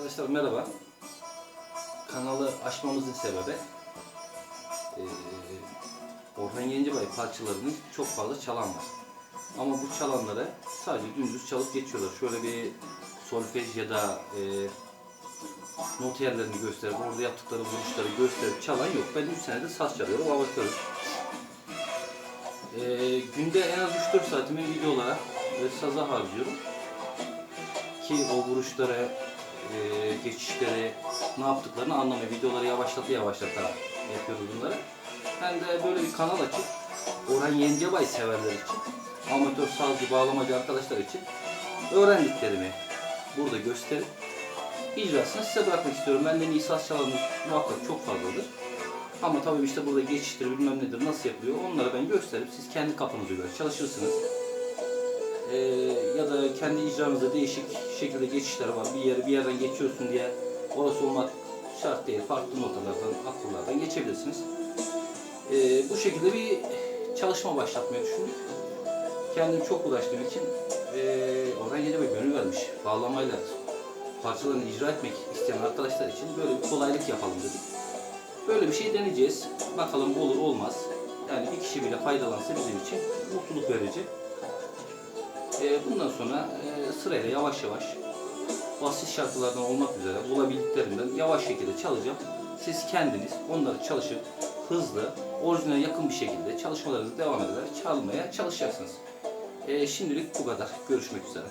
Arkadaşlar merhaba. Kanalı açmamızın sebebi eee Orhan Gencebay parçalarını çok fazla çalan var. Ama bu çalanları sadece dümdüz çalıp geçiyorlar. Şöyle bir solfej ya da eee not yerlerini gösterip orada yaptıkları vuruşları gösterip çalan yok. Ben 3 senedir saz çalıyorum, amatörüm. Eee günde en az 3-4 saatimi videolara ve saza harcıyorum ki o vuruşları, e, geçişleri, ne yaptıklarını anlamaya, videoları yavaşlata yavaşlata yapıyoruz bunları. Ben de böyle bir kanal açıp Orhan Yencebay severler için, amatör sazcı, bağlamacı arkadaşlar için öğrendiklerimi burada gösterip icrasını size bırakmak istiyorum. Benden iyi saz çalanlar muhakkak çok fazladır. Ama tabii işte burada geçiştir, bilmem nedir, nasıl yapılıyor onları ben gösterip siz kendi kafanıza göre çalışırsınız. Ee, ya da kendi icranızda değişik şekilde geçişler var. Bir yere bir yerden geçiyorsun diye orası olmak şart değil. Farklı notalardan, akıllardan geçebilirsiniz. Ee, bu şekilde bir çalışma başlatmayı düşündük. Kendim çok uğraştığım için ee, Orhan Gencebay gönül vermiş. Bağlamayla parçalarını icra etmek isteyen arkadaşlar için böyle bir kolaylık yapalım dedik. Böyle bir şey deneyeceğiz. Bakalım olur olmaz. Yani bir kişi bile faydalansa bizim için mutluluk verici. Ee, bundan sonra e, sırayla yavaş yavaş basit şarkılardan olmak üzere bulabildiklerimden yavaş şekilde çalacağım. Siz kendiniz onları çalışıp hızlı, orijinale yakın bir şekilde çalışmalarınızı devam ederek çalmaya çalışacaksınız. Ee, şimdilik bu kadar. Görüşmek üzere.